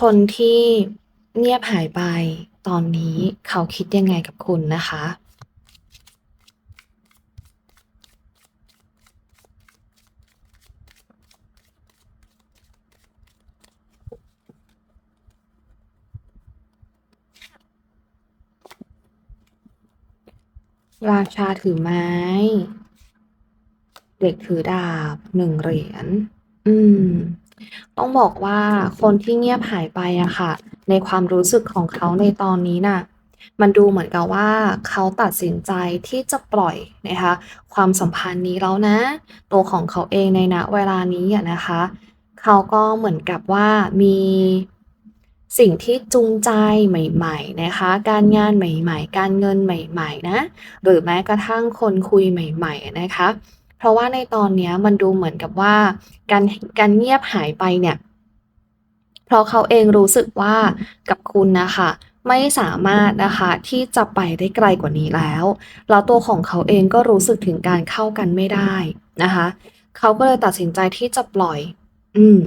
คนที่เงียบหายไปตอนนี้เขาคิดยังไงกับคุณนะคะ?ราชาถือไม้ เด็กถือดาบ1เหรียญ อืม ต้องบอกว่าคนที่เงียบหายไปอะค่ะ ในความรู้สึกของเขาในตอนนี้น่ะ มันดูเหมือนกับว่าเขาตัดสินใจที่จะปล่อยนะคะ ความสัมพันธ์นี้แล้วนะ ตัวของเขาเองในณเวลานี้อะนะคะ เขาก็เหมือนกับว่ามีสิ่งที่จูงใจใหม่ๆนะคะ การงานใหม่ๆ การเงินใหม่ ๆ นะ หรือแม้กระทั่งคนคุยใหม่ ๆ นะคะ ราะว่าในตอนนี้มันดูเหมือนกับว่า การการเงียบหายไปเนี่ย เพราะเขาเองรู้สึกว่ากับคุณนะคะไม่สามารถนะคะที่จะไปได้ไกลกว่านี้แล้ว แล้วตัวของเขาเองก็รู้สึกถึงการเข้ากันไม่ได้นะคะ เขาก็เลยตัดสินใจที่จะปล่อย อืม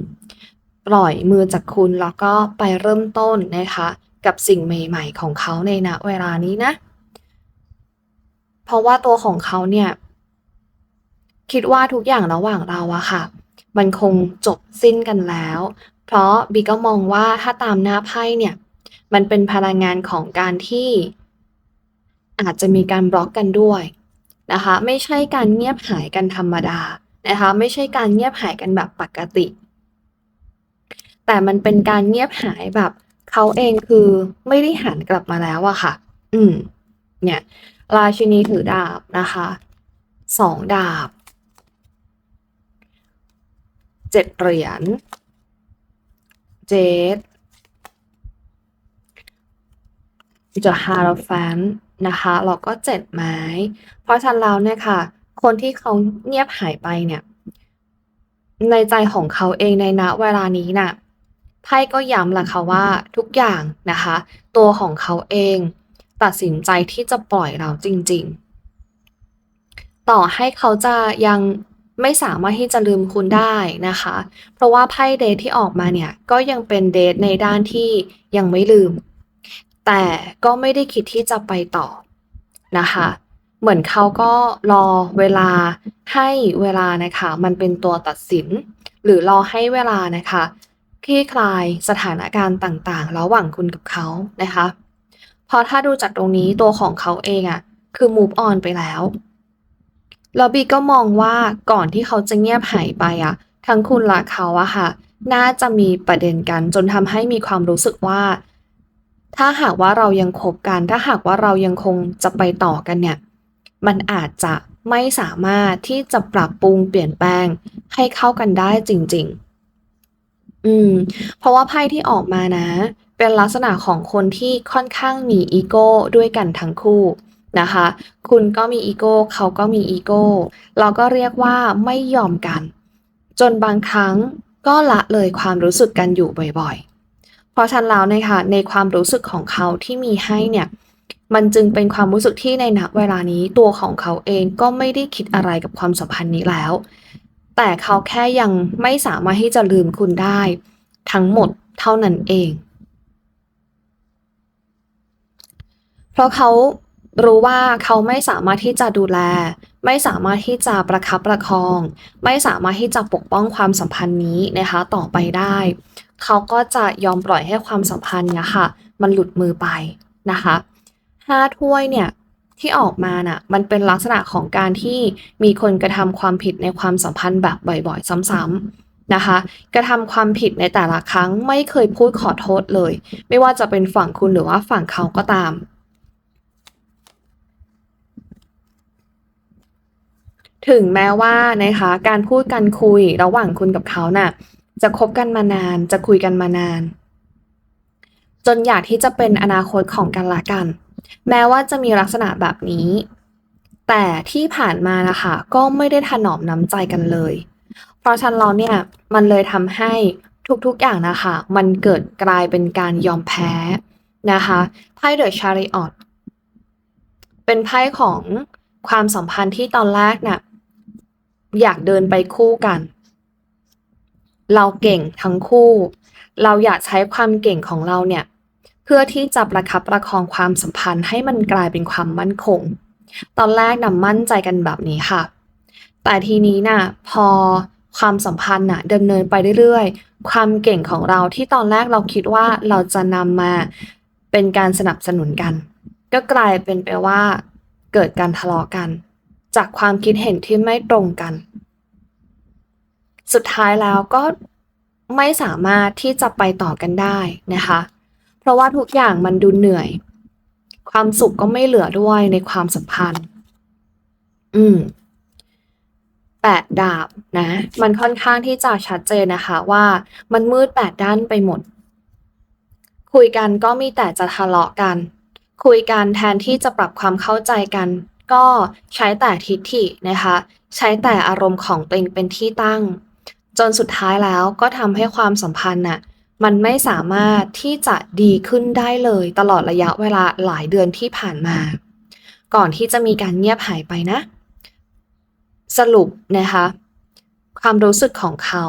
ปล่อยมือจากคุณแล้วก็ไปเริ่มต้นนะคะ กับสิ่งใหม่ ๆ ของเขาในณเวลานี้นะ เพราะว่าตัวของเขาเนี่ย คิดว่าทุกอย่างระหว่างเราอะค่ะ มันคงจบสิ้นกันแล้ว เพราะ B ก็มองว่าถ้าตามหน้าไพ่เนี่ย มันเป็นพลังงานของการที่ อาจจะมีการบล็อกกันด้วยนะคะ ไม่ใช่การเงียบหายกันธรรมดานะคะ ไม่ใช่การเงียบหายกันแบบปกติ แต่มันเป็นการเงียบหายแบบเขาเองคือไม่ได้หันกลับมาแล้วอะค่ะ อืม เนี่ย ราชินีถือดาบนะคะ2ดาบ 7เหรียญ Jade The Hierophant นะคะแล้วก็7ไม้ เพราะฉะนั้นแล้วเนี่ยค่ะ คนที่เขาเงียบหายไปเนี่ย ในใจของเขาเองในณเวลานี้น่ะไพ่ก็ย้ำแหละค่ะว่าทุกอย่างนะคะ ตัวของเขาเองตัดสินใจที่จะปล่อยแล้วจริง ๆ ต่อให้เขาจะยัง ไม่สามารถที่จะลืมคุณได้นะคะ เพราะว่าไพ่ Death ที่ออกมาเนี่ยก็ยังเป็น Death ในด้านที่ยังไม่ลืม แต่ก็ไม่ได้คิดที่จะไปต่อนะคะ เหมือนเขาก็รอเวลาให้เวลานะคะ มันเป็นตัวตัดสิน หรือรอให้เวลานะคะคลี่คลายสถานการณ์ต่างๆ ระหว่างคุณกับเขานะคะ เพราะถ้าดูจากตรงนี้ตัวของเขาเองอะคือ move on ไปแล้ว แล้ว B ก็มองว่าก่อนที่เขาจะเงียบหายไปอะทั้งคุณและเขาอะค่ะ น่าจะมีประเด็นกันจนทำให้มีความรู้สึกว่า ถ้าหากว่าเรายังคบกัน ถ้าหากว่าเรายังคงจะไปต่อกันเนี่ย มันอาจจะไม่สามารถที่จะปรับปรุงเปลี่ยนแปลงให้เข้ากันได้จริง ๆ อืม เพราะว่าไพ่ที่ออกมานะ เป็นลักษณะของคนที่ค่อนข้างมีอีโก้ด้วยกันทั้งคู่ นะคะ คุณก็มีอีโก้เขาก็มีอีโกแล้วก็เรียกว่าไม่ยอมกัน จนบางครั้งก็ละเลยความรู้สึกกันอยู่บ่อยๆ เพราะฉะนั้นแล้วเนี่ยค่ะในความรู้สึกของเขาที่มีให้เนี่ยมันจึงเป็นความรู้สึกที่ในณเวลานี้ตัวของเขาเองก็ไม่ได้คิดอะไรกับความสัมพันธ์นี้แล้ว แต่เขาแค่ยังไม่สามารถที่จะลืมคุณได้ ทั้งหมดเท่านั้นเอง เพราะเขา รู้ว่าเขาไม่สามารถที่จะดูแล ไม่สามารถที่จะประคับประคอง ไม่สามารถที่จะปกป้องความสัมพันธ์นี้นะคะต่อไปได้ เขาก็จะยอมปล่อยให้ความสัมพันธ์เนี้ยค่ะ มันหลุดมือไปนะคะ5ถ้วยเนี่ยที่ออกมาน่ะมันเป็นลักษณะของการที่มีคนกระทำความผิดในความสัมพันธ์แบบบ่อยๆ ซ้ำๆนะคะ กระทำความผิดในแต่ละครั้งไม่เคยพูดขอโทษเลย ไม่ว่าจะเป็นฝั่งคุณหรือว่าฝั่งเขาก็ตาม ถึงแม้ว่านะคะการพูดการคุยระหว่างคุณกับเขาน่ะจะคบกันมานานจะคุยกันมานาน จนอยากที่จะเป็นอนาคตของกันละกัน แม้ว่าจะมีลักษณะแบบนี้ แต่ที่ผ่านมานะคะก็ไม่ได้ถนอมน้ำใจกันเลย เพราะฉะนั้นแล้วเนี่ยมันเลยทำให้ทุกๆอย่างนะคะ มันเกิดกลายเป็นการยอมแพ้นะคะไพ่ The Chariot เป็นไพ่ของความสัมพันธ์ที่ตอนแรกน่ะ อยากเดินไปคู่กัน เราเก่งทั้งคู่ เราอยากใช้ความเก่งของเราเนี่ย เพื่อที่จะประคับประคองความสัมพันธ์ให้มันกลายเป็นความมั่นคง ตอนแรกนำมั่นใจกันแบบนี้ค่ะ แต่ทีนี้น่ะพอความสัมพันธ์น่ะดำเนินไปเรื่อยๆ ความเก่งของเราที่ตอนแรกเราคิดว่าเราจะนำมาเป็นการสนับสนุนกัน ก็กลายเป็นไปว่าเกิดการทะเลาะกัน จากความคิดเห็นที่ไม่ตรงกัน สุดท้ายแล้วก็ไม่สามารถที่จะไปต่อกันได้นะคะ เพราะว่าทุกอย่างมันดูเหนื่อย ความสุขก็ไม่เหลือด้วยในความสัมพันธ์ อืมแปดดาบนะ มันค่อนข้างที่จะชัดเจนนะคะว่ามันมืดแปดด้านไปหมด คุยกันก็มีแต่จะทะเลาะกัน คุยกันแทนที่จะปรับความเข้าใจกัน ก็ใช้แต่ทิฏฐินะคะ ใช้แต่อารมณ์ของตัวเองเป็นที่ตั้ง จนสุดท้ายแล้วก็ทำให้ความสัมพันธ์น่ะมันไม่สามารถที่จะดีขึ้นได้เลยตลอดระยะเวลาหลายเดือนที่ผ่านมา ก่อนที่จะมีการเงียบหายไปนะ สรุปนะคะ ความรู้สึกของเขา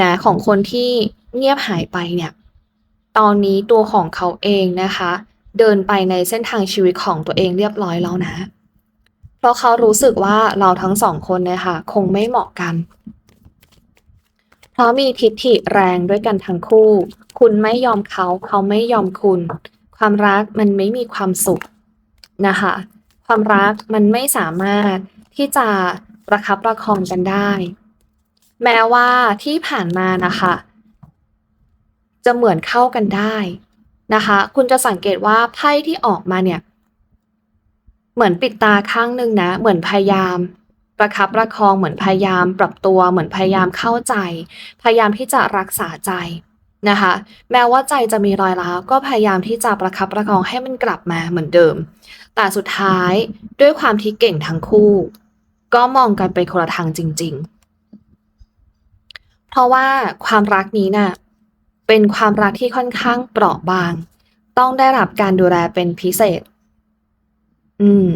นะของคนที่เงียบหายไปเนี่ยตอนนี้ตัวของเขาเองนะคะ เดินไปในเส้นทางชีวิตของตัวเองเรียบร้อยแล้วนะ เพราะเขารู้สึกว่าเราทั้งสองคนเนี่ยค่ะ คงไม่เหมาะกัน เพราะมีทิฐิแรงด้วยกันทั้งคู่ คุณไม่ยอมเขาเขาไม่ยอมคุณ ความรักมันไม่มีความสุขนะคะ ความรักมันไม่สามารถที่จะประคับประคองกันได้ แม้ว่าที่ผ่านมานะคะ จะเหมือนเข้ากันได้นะคะ คุณจะสังเกตว่าไพ่ที่ออกมาเนี่ย เหมือนปิดตาข้างหนึ่งนะ เหมือนพยายาม ประคับประคองเหมือนพยายามปรับตัวเหมือนพยายามเข้าใจ พยายามที่จะรักษาใจนะคะ แม้ว่าใจจะมีรอยร้าวก็พยายามที่จะประคับประคองให้มันกลับมาเหมือนเดิม แต่สุดท้ายด้วยความที่เก่งทั้งคู่ ก็มองกันไปคนละทางจริง ๆ เพราะว่าความรักนี้น่ะเป็นความรักที่ค่อนข้างเปราะบาง ต้องได้รับการดูแลเป็นพิเศษ อืม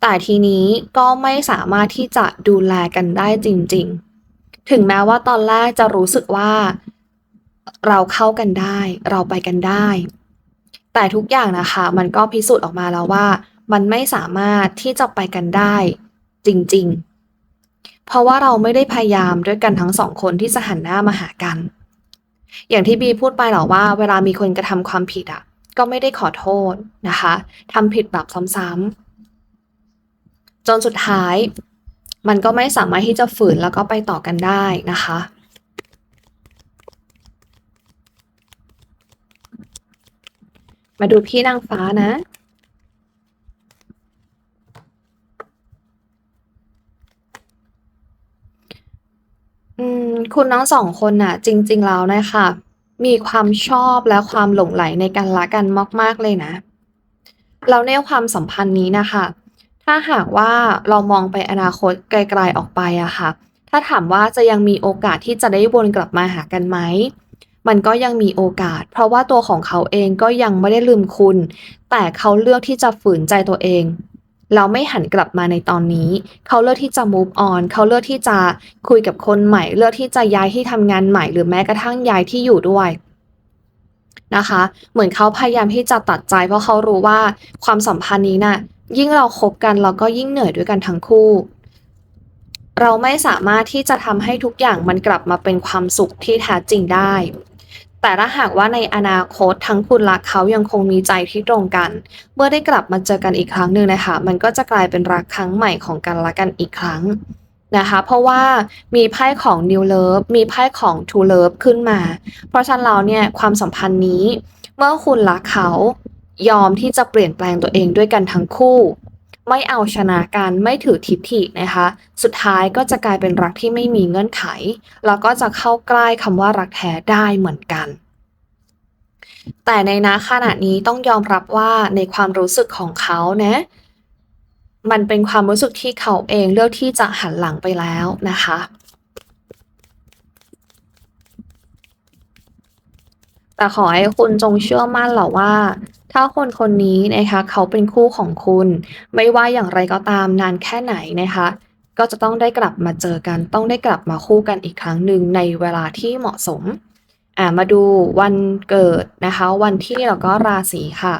แต่ทีนี้ก็ไม่สามารถที่จะดูแลกันได้จริง ๆ ถึงแม้ว่าตอนแรกจะรู้สึกว่า เราเข้ากันได้ เราไปกันได้ แต่ทุกอย่างนะคะ มันก็พิสูจน์ออกมาแล้วว่า มันไม่สามารถที่จะไปกันได้ จริง ๆ เพราะว่าเราไม่ได้พยายามด้วยกันทั้งสองคนที่จะหันหน้ามาหากัน อย่างที่บีพูดไปหรอว่า เวลามีคนกระทำความผิดอะก็ไม่ได้ขอโทษนะคะ ทำผิดแบบซ้ำๆ จนสุดท้าย มันก็ไม่สามารถที่จะฝืนแล้วก็ไปต่อกันได้นะคะ มาดูพี่นางฟ้านะอืมคุณทั้งสองคนน่ะ จริง ๆ แล้วนะคะ มีความชอบและความหลงใหลในกันและกันมาก ๆ เลยนะแล้วในความสัมพันธ์นี้นะคะ ถ้าหากว่าเรามองไปอนาคตไกลๆออกไปอะค่ะ ถ้าถามว่าจะยังมีโอกาสที่จะได้วนกลับมาหากันไหม มันก็ยังมีโอกาส เพราะว่าตัวของเขาเองก็ยังไม่ได้ลืมคุณ แต่เขาเลือกที่จะฝืนใจตัวเองแล้วไม่หันกลับมาในตอนนี้ เขาเลือกที่จะ move on เขาเลือกที่จะคุยกับคนใหม่ เลือกที่จะย้ายที่ทำงานใหม่ หรือแม้กระทั่งย้ายที่อยู่ด้วยนะคะ เหมือนเขาพยายามที่จะตัดใจเพราะเขารู้ว่าความสัมพันธ์นี้น่ะ ยิ่งเราคบกันเราก็ยิ่งเหนื่อยด้วยกันทั้งคู่ เราไม่สามารถที่จะทำให้ทุกอย่างมันกลับมาเป็นความสุขที่แท้จริงได้ แต่ถ้าหากว่าในอนาคตทั้งคุณและเขายังคงมีใจที่ตรงกัน เมื่อได้กลับมาเจอกันอีกครั้งหนึ่งนะคะ มันก็จะกลายเป็นรักครั้งใหม่ของกันและกันอีกครั้งนะคะเพราะว่ามีไพ่ของ New Love มีไพ่ของ True Love ขึ้นมา เพราะฉะนั้นแล้วเนี่ยความสัมพันธ์นี้ เมื่อคุณรักเขา ยอมที่จะเปลี่ยนแปลงตัวเองด้วยกันทั้งคู่ ไม่เอาชนะกันไม่ถือทิฐินะคะ สุดท้ายก็จะกลายเป็นรักที่ไม่มีเงื่อนไข แล้วก็จะเข้าใกล้คำว่ารักแท้ได้เหมือนกัน แต่ในณขณะนี้ต้องยอมรับว่าในความรู้สึกของเขานะมันเป็นความรู้สึกที่เขาเองเลือกที่จะหันหลังไปแล้วนะคะ แต่ขอให้คุณจงเชื่อมั่นเหรอว่า ถ้าคนคนนี้นะคะเขาเป็นคู่ของคุณ ไม่ว่าอย่างไรก็ตามนานแค่ไหนนะคะ ก็จะต้องได้กลับมาเจอกัน ต้องได้กลับมาคู่กันอีกครั้งหนึ่งในเวลาที่เหมาะสมอ่ามาดูวันเกิดนะคะ วันที่แล้วก็ราศีค่ะ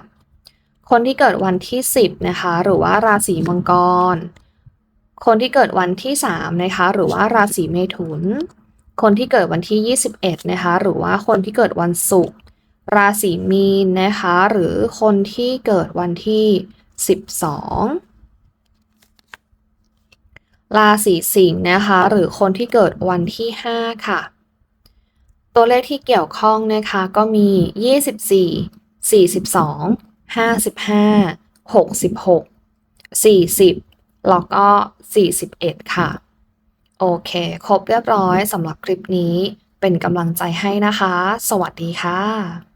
คนที่เกิดวันที่ 10นะคะหรือว่าราศีมังกร คนที่เกิดวันที่3นะคะหรือว่าราศีเมถุน คนที่เกิดวันที่ 21นะคะหรือว่าคนที่เกิดวันศุกร์ ราศีมีนนะคะ หรือคนที่เกิดวันที่ 12 ราศีสิงห์นะคะ หรือคนที่เกิดวันที่ 5 ค่ะ ตัวเลขที่เกี่ยวข้องนะคะก็มี 24 42 55 66 40 แล้วก็ 41 ค่ะ โอเค ครบเรียบร้อยสำหรับคลิปนี้เป็นกำลังใจให้นะคะ สวัสดีค่ะ